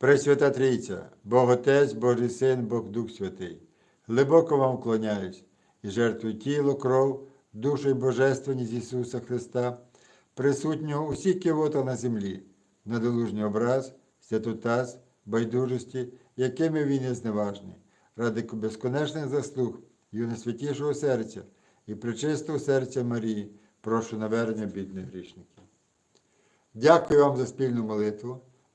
Пресвята Трійця, Бог Отець, Божий Син, Бог Дух Святий, глибоко вам вклоняюсь і жертвую тіло, кров, душу і божественність Ісуса Христа, присутнього усі кивота на землі, надолужній образ, святотаз, байдужості, якими він є зневажний, ради безконечних заслуг і найсвятішого серця і причистого серця Марії, прошу навернення бідних грішників. Дякую вам за спільну молитву.